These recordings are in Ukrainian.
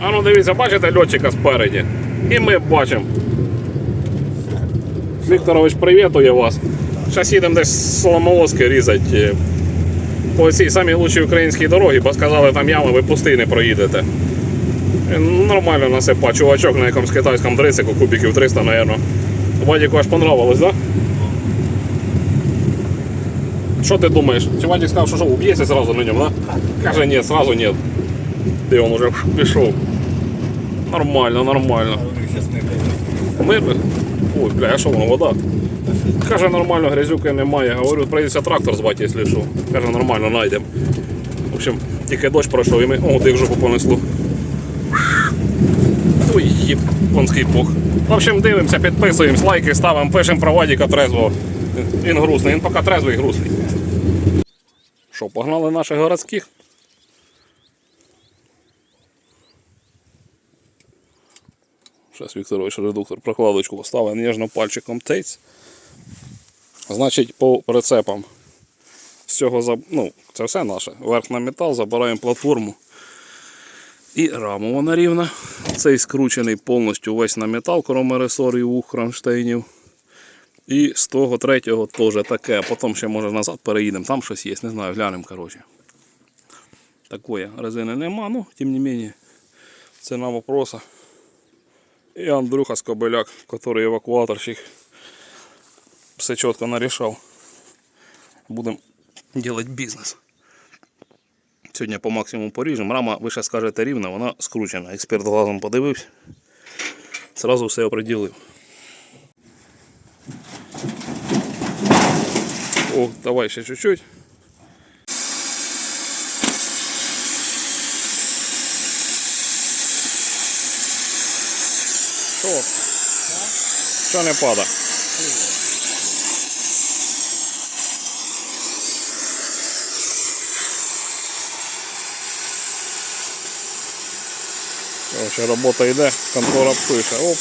А ну дивіться, бачите льотчика спереді? І ми бачимо. Вікторович, привітує вас. Зараз їдемо десь Соломолоски різати. По цій самій лучшій українській дорогі, бо сказали, там ями ви пустий не проїдете. Він Нормально насипа, чувачок на якомусь китайському дрисику, кубиків 300, мабуть. Вадіку аж понравилось? Да? Що ти думаєш? Чи Вадик сказав, що що, уб'ється зразу на ньому, да? Каже, ні, сразу ні. Де він уже пішов. Нормально, нормально. Ми... Ой, бля, а що воно, вода? Каже, нормально, грязюки немає. Говорю, прийдеться трактор звати, якщо що. Каже, нормально, знайдемо. В общем, тільки дощ пройшов і ми. О, де жопу понесло. Ой, японський бог. В общем, дивимося, підписуємось, лайки ставимо, пишемо про Вадіка трезвого. Він грустний, він поки трезвий грустний. Що, погнали наших городських? Зараз Вікторович редуктор прокладочку поставив ніжно пальчиком тейц. Значить, по прицепам з цього ну, це все наше. Верх на метал, забираємо платформу і раму вона рівна. Цей скручений повністю весь на метал, крім ресорів, ух, кронштейнів. І з того третього теж таке, потім ще може назад переїдемо. Там щось є, не знаю, глянемо, коротше. Такої резини нема, ну, тим не менее, це на вопроса. И Андрюха Скобеляк, который эвакуаторщик, все четко нарешал. Будем делать бизнес. Сьогодні по максимуму поріжемо. Рама, ви ще скажете рівна, вона скручена. Експерт глазом подивився. Сразу все оприділив. О, давай ще чуть-чуть. Що? Що не пада? Короче, робота йде, контора пише. Оп.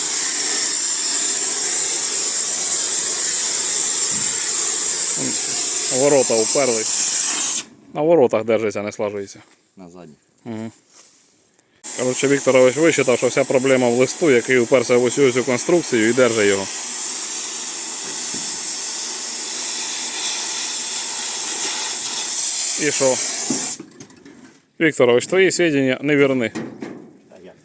Ворота уперлись. На воротах держиться, не слажується. на задній. Коротше, Вікторович вичитав, що вся проблема в листу, який уперся в усю цю конструкцію і держить його. І що? Вікторович, твої свідчення не вірні. Та як?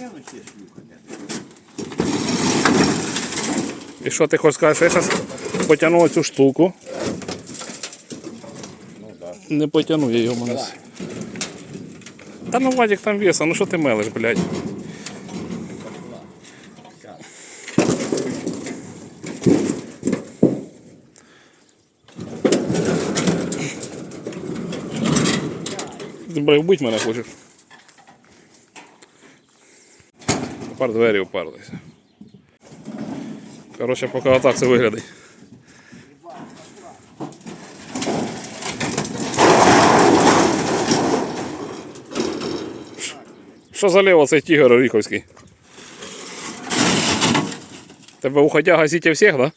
Я ну ще шлюха. І що ти хочеш сказати, що я зараз потягну цю штуку. Не потягну я його мене. Та ну Вадик там веса, ну що ти мелиш, блядь? Ти блядь, вбить мене хочеш. Тепер двері уперлися. Коротше, поки отак це виглядає. Що заліво цей тігр Оріховський? Тебе уходя гасите всіх, да?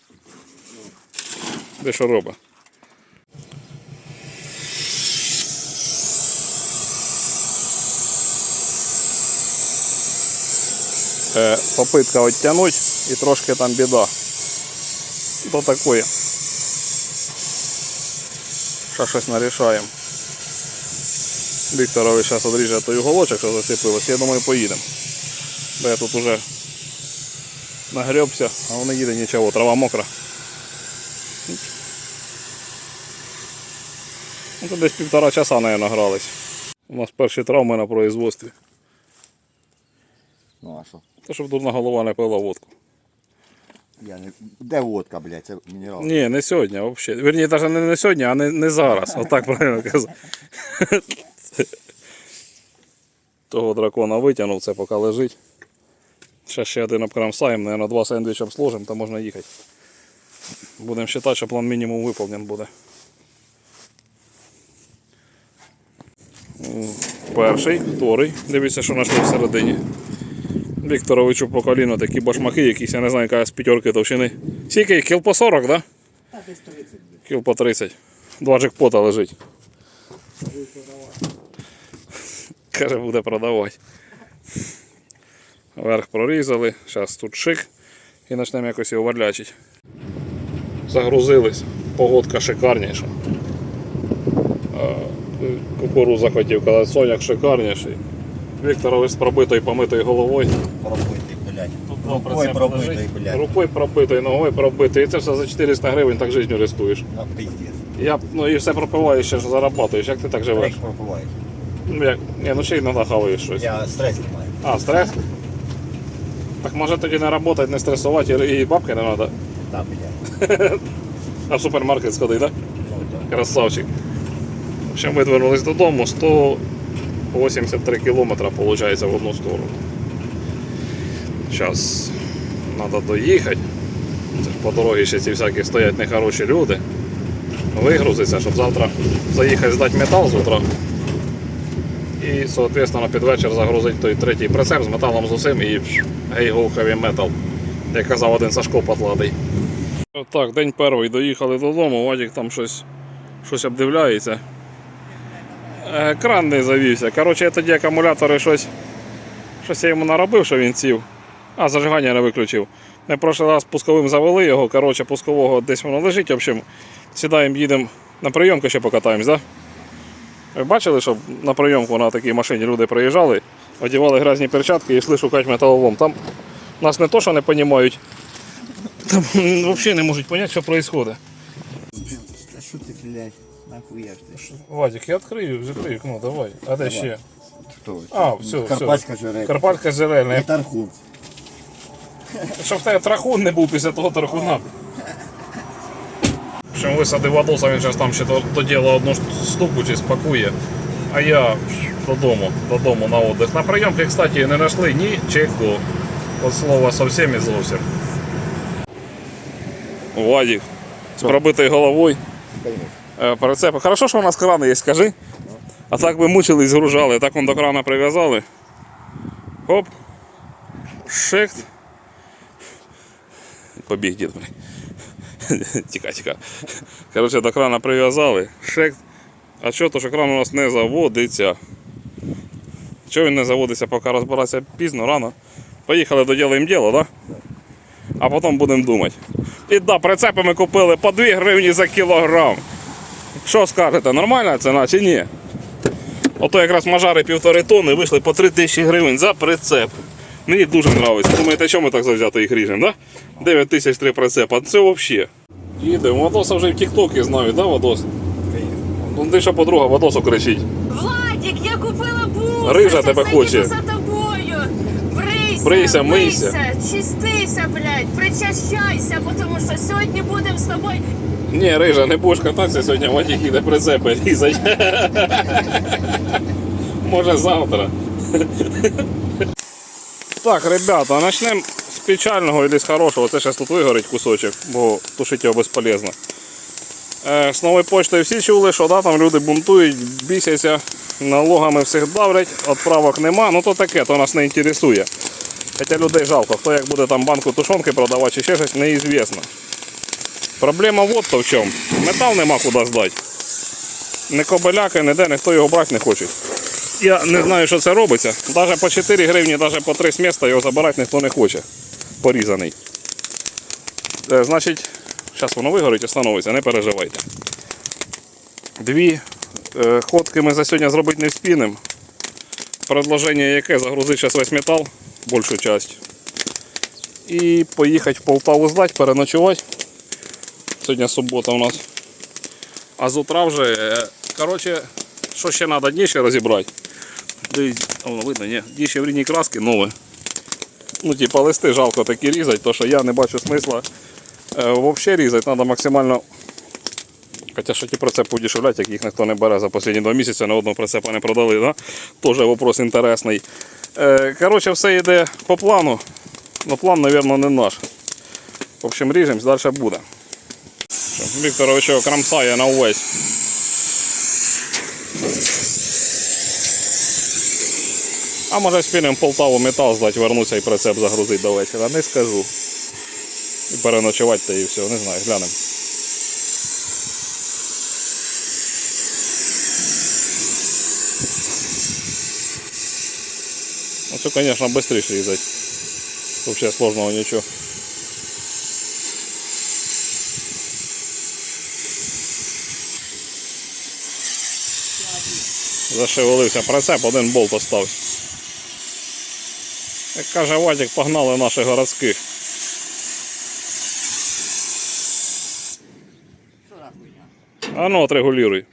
Де що робить? Е, попитка оттянуть і трошки там біда. То такое. Ще щось нарішаємо. Вікторович зараз одріже той уголочок, що засипилось. Я думаю, поїдемо. Бо я тут уже нагребся, а воно їде нічого, трава мокра. Ну, то десь півтора часа, мабуть, грались. У нас перші травми на производстві. Ну а що? Та щоб дурна голова не пила водку. Я не... Де водка, блядь, це мінерал. Ні, не сьогодні, взагалі. Вірні, навіть не, не сьогодні, а не, не зараз. Отак правильно казав. Того дракона витягнув, це поки лежить. Ще ще один обкрамсаємо, мабуть, два сендвіча обслужимо, то можна їхати. Будемо вважати, що план мінімум виповнен буде. Перший, вторий. Дивіться, що знайшли всередині. Вікторовичу по коліно такі башмаки, якісь, я не знаю, яка з п'ятерки товщини. Скільки їх? Кіл по 40, так? Да? Та десь 30. Кіл по 30. Два джекпота лежить. Каже, буде продавати. Верх прорізали, зараз тут шик і почнемо якось його варлячити. Загрузились, погодка шикарніша. Кукуруза хотів казати, соняк шикарніший. Вікторович з пробитою помитою головою. Пробитий, блядь. Тут Рукою пробитий, блядь. Рукою пробитою, ногою пробитою. І це все за 400 гривень так життю рискуєш. На пиздец. Я, ну і все пропиваєш, ще ж зарабатуєш. Як ти так живеш? Як пропиваєш? Ну, як? Ні, ну ще й іноді хаваєш щось. Я стрес не маю. А, стрес? Так може тоді не працювати, не стресувати і і бабки не треба. Та, блядь. А в супермаркет сходи, так? Ну, так. Красавчик. В общем, ми вернулись додому, 183 кілометра виходить в одну сторону. Зараз треба доїхати. По дорозі ще ці всякі стоять нехороші люди. Вигрузиться, щоб завтра заїхати здати метал з утра. І, соответственно, під вечір загрузити той третій прицеп з металом з усім і гей go heavy metal. Як казав один Сашко Патладий. Так, день перший доїхали додому, Вадик там щось, щось обдивляється. Е, Кран не завівся. Коротше, я тоді акумулятори щось, щось я йому наробив, що він сів. А, зажигання не виключив. Ми прошлий раз пусковим завели його, коротше, пускового десь воно лежить. В общем, сідаємо, їдемо на прийомку ще покатаємось, да? Ви бачили, що на прийомку на такій машині люди приїжджали, одягали грязні перчатки і йшли шукати металолом. Там нас не то, що не розуміють, там взагалі не можуть зрозуміти, що відбувається. Нахуя ж ти? Вадик, я відкрию, закрию вікно, давай. А де ще? Хто? А, все, Карпатська все. жерелька. Карпатка зелена. Не тархун. Щоб в тебе трахун не був після того тархуна. В общем, висадив Вадоса, він зараз там ще до- доділа одну штуку чи спакує. А я додому, додому на отдих. На прийомки, кстати, не знайшли нічого. От слова зовсім і зовсім. Вадик з пробитою головою. Е, Прицепи. Хорошо, що у нас крани є, скажи. А так би мучились, згружали, так вон до крана прив'язали. Хоп. Шик. Побіг дід, блін. Тіка, тіка. Коротше, до крана прив'язали. Шик. А що, то що кран у нас не заводиться. Чого він не заводиться, поки розбиратися пізно, рано. Поїхали, доділаємо діло, так? Да? А потім будемо думати. І да, прицепи ми купили по 2 гривні за кілограм. Що скажете, нормальна ціна чи ні? Ото якраз мажари півтори тонни вийшли по 3 тисячі гривень за прицеп. Мені дуже подобається. Думаєте, чому ми так завзято їх ріжемо, да? 9 тисяч три прицепа. Це взагалі. Їдемо, Вадоса вже в Тіктокі знають, да, Вадос? Ну ти що подруга Вадосу кричить. Владик, я купила бус. Рижа тебе хоче. Брийся, мийся. чистися, блядь, причащайся, тому що сьогодні будемо з тобою. Ні, Рижа, не будеш кататися сьогодні, Вадік іде прицепи різати. Може завтра. Так, ребята, почнемо з печального і з хорошого. Це зараз тут вигорить кусочок, бо тушити його безполезно. З нової почти всі чули, що да, там люди бунтують, бісяться, налогами всіх давлять, відправок нема, ну то таке, то нас не інтересує. Хоча людей жалко, хто як буде там банку тушонки продавати чи ще щось, неізвісно. Проблема вот то в чому. Метал нема куди здати. Не кобеляки, ніде, ніхто його брати не хоче. Я не знаю, що це робиться. Навіть по 4 гривні, навіть по 3 з міста його забирати ніхто не хоче. Порізаний. Е, значить, зараз воно вигорить і становиться, не переживайте. Дві е, ходки ми за сьогодні зробити не вспінемо. Предложення яке загрузити зараз весь метал, більшу частину. І поїхати в Полтаву здати, переночувати. Сьогодні субота у нас. А з утра вже, е, коротше, що ще треба дніще розібрати. Видно, ні, дніще в рідній краски нове. Ну, типа листи жалко такі різати, то що я не бачу смисла е, взагалі різати, треба максимально. Хоча що ті прицепи удешевлять, як їх ніхто не бере за останні два місяці, ні одного прицепа не продали, да? Теж вопрос інтересний. Е, коротше, все йде по плану. Но план, мабуть, не наш. В общем, ріжемось, далі буде. Вікторович його крамсає на увесь. А може спільним Полтаву метал здати, вернуся і прицеп загрузити до вечора. Не скажу. І переночувати та і все, не знаю, глянемо. Це, звісно, швидше різати. Взагалі сложного нічого. Зашевелився прицеп, один болт остався. Як каже Вадик, погнали наших городських. А ну, отрегулюй.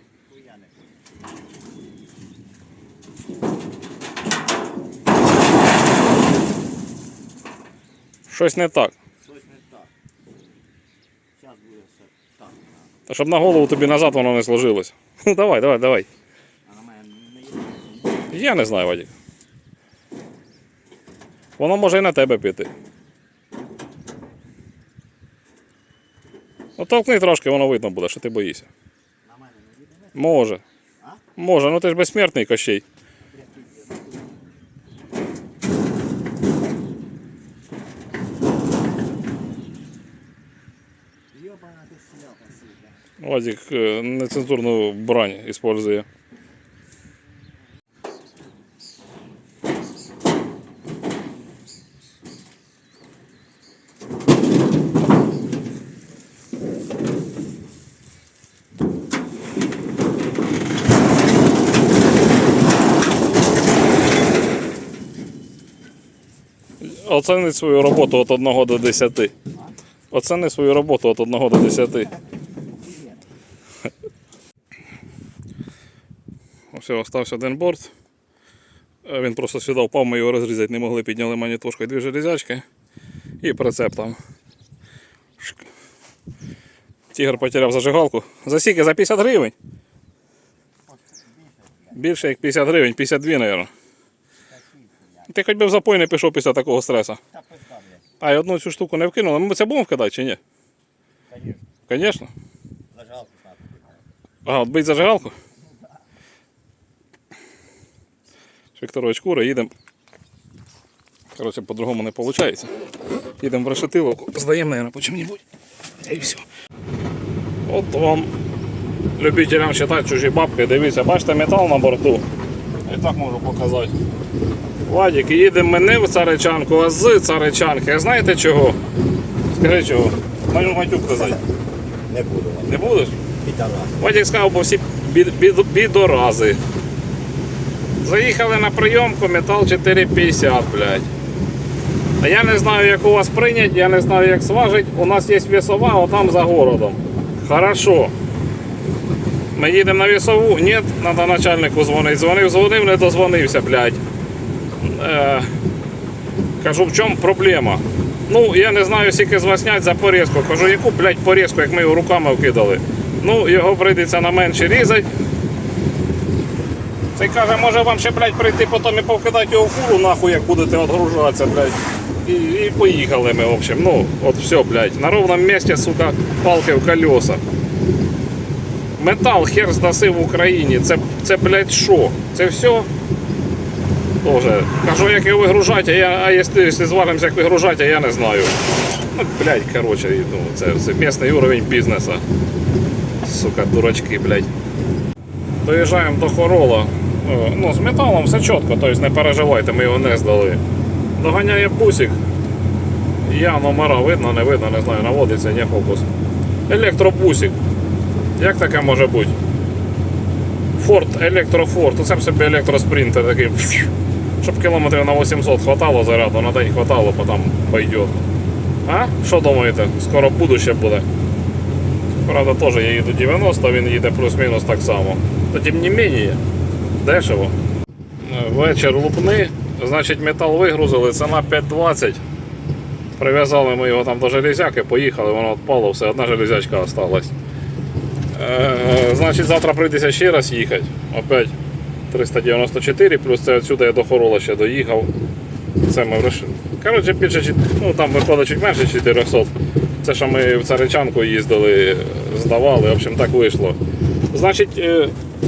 Щось не так. Щось не так. Зараз буде все так. Та щоб на голову тобі назад воно не сложилось. Ну давай, давай, давай. А на мене не є. Я не знаю, Вадик. Воно може і на тебе піти. Ну толкни трошки, воно видно буде, що ти боїшся. На мене не їде. Може. А? Може, ну ти ж безсмертний кощей. Йобана ти сляпа, сука. Вадик е, нецензурну брань использує. Оцени свою роботу від 1 до 10. Оцени свою роботу від 1 до 10. Все, остався один борт. Е, Він просто сюди впав, ми його розрізати не могли, підняли монітошкою дві железячки і прицеп там. Тігр потеряв зажигалку. За скільки? За 50 гривень? Більше як 50 гривень, 52, мабуть. Ти хоч би в запой не пішов після такого стресу. А й одну цю штуку не вкинули. Ми це будемо вкидати чи ні? Звісно. Зажалку знати. Ага, от бить зажигалку. Вікторович кури, їдемо. Коротше, по-другому не виходить. Їдемо в решетиловку, здаємо, мабуть, по чому-небудь. І все. От вам любителям читати чужі бабки, дивіться, бачите метал на борту. І так можу показати. Вадик, їдемо ми не в царичанку, а з царичанки. А знаєте чого? Скажи чого? Маю матюк казати. Не буду. Не будеш? Вадик сказав, бо всі бід, бід, бідорази. Заїхали на прийомку, метал 4,50, блядь. А я не знаю, як у вас прийнять, я не знаю, як зважить. У нас є весова, отам за городом. Хорошо. Ми їдемо на весову. Ні, треба начальнику дзвонити. Дзвонив, дзвонив, не дозвонився, блядь. Е, кажу, в чому проблема? Ну, я не знаю, скільки з за порізку. Кажу, яку, блядь, порізку, як ми його руками вкидали. Ну, його прийдеться на менше різати. Цей каже, може вам ще, блядь, прийти потім і повкидати його фуру, нахуй, як будете відгружатися, блядь. І, і поїхали ми, в общем. Ну, от все, блядь. На ровному місці, сука, палки в колеса. Метал хер здаси в Україні. Це, це блядь, що? Це все? Тоже. Кажу, як його вигружати, а, я, а якщо, зваримося, як вигружати, а я не знаю. Ну, блядь, короче, ну, це, це місний уровень бізнесу. Сука, дурачки, блядь. Доїжджаємо до Хорола. Е, Ну, з металом все чітко, тобто не переживайте, ми його не здали. Доганяє бусик. Я номера видно, не видно, не знаю, наводиться, не фокус. Електробусик. Як таке може бути? Форд, електрофорд, оце б собі електроспринтер такий. Щоб кілометрів на 800 хватало заряду, на день хватало, потім пойдет. А? Що думаєте? Скоро будуще буде. Правда, теж я їду 90, він їде плюс-мінус так само. Но тим не менее, дешево. Е, Вечір лупни, значить метал вигрузили, ціна 5,20. Прив'язали ми його там до железяки, поїхали, воно відпало, все, одна железячка осталась. Е, значить, завтра прийдеться ще раз їхати. Опять 394, плюс це відсюди я до Хорола ще доїхав. Це ми вирішили. Коротше, більше, ну там виходить чуть менше 400. Це що ми в Царичанку їздили, здавали, в общем, так вийшло. Значить,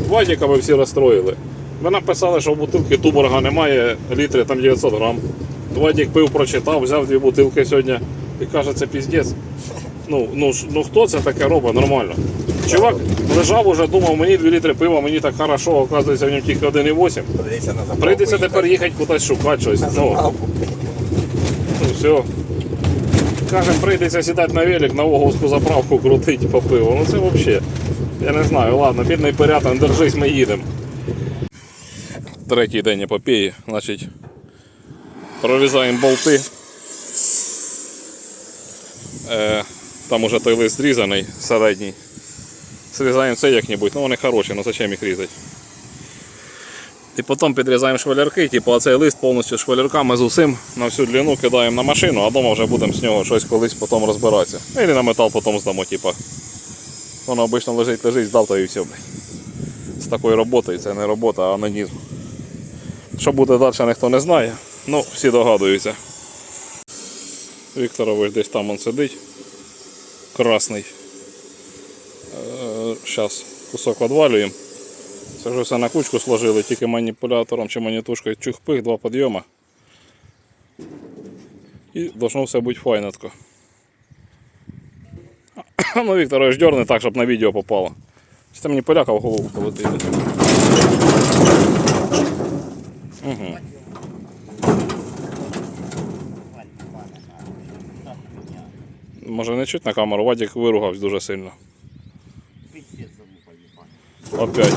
Вадіка ви всі розстроїли. Ви написали, що в бутилки туборга немає, літри там 900 грам. Вадік пив, прочитав, взяв дві бутилки сьогодні і каже, це піздець. Ну, ну, ну хто це таке робить нормально? Чувак лежав уже, думав, мені 2 літри пива, мені так хорошо, оказується в ньому тільки 1,8. Прийдеться на заправку. Прийдеться тепер їхати кудись шукати щось. Ну, ну все. Кажем, прийдеться сідати на велик, на Оговську заправку крутити по пиву. Ну це взагалі. Я не знаю, ладно, бідний порятон, держись, ми їдемо. Третій день епопеї, значить, прорізаємо болти. Е, там уже той лист зрізаний, середній. Срізаємо це як-небудь, ну вони хороші, ну зачем їх різати? І потім підрізаємо швалярки, типу оцей лист повністю з швалярками з усім на всю длину кидаємо на машину, а вдома вже будемо з нього щось колись потім розбиратися. Ну, Или на метал потім здамо, типу. Воно обично лежить, лежить, здав та і все. З такою роботою це не робота, а анонізм. Що буде далі, ніхто не знає. Ну, всі догадуються. Вікторович десь там он сидить. Красний. Зараз кусок відвалюємо. Це вже все на кучку сложили, тільки маніпулятором чи манітушкою чух-пих, два підйоми. І должно все бути файненько. Ну, Вікторович, дерни так, щоб на відео попало. Чи ти мені поляка в голову полетить? Угу. Може не чуть на камеру, Вадик виругався дуже сильно. Опять.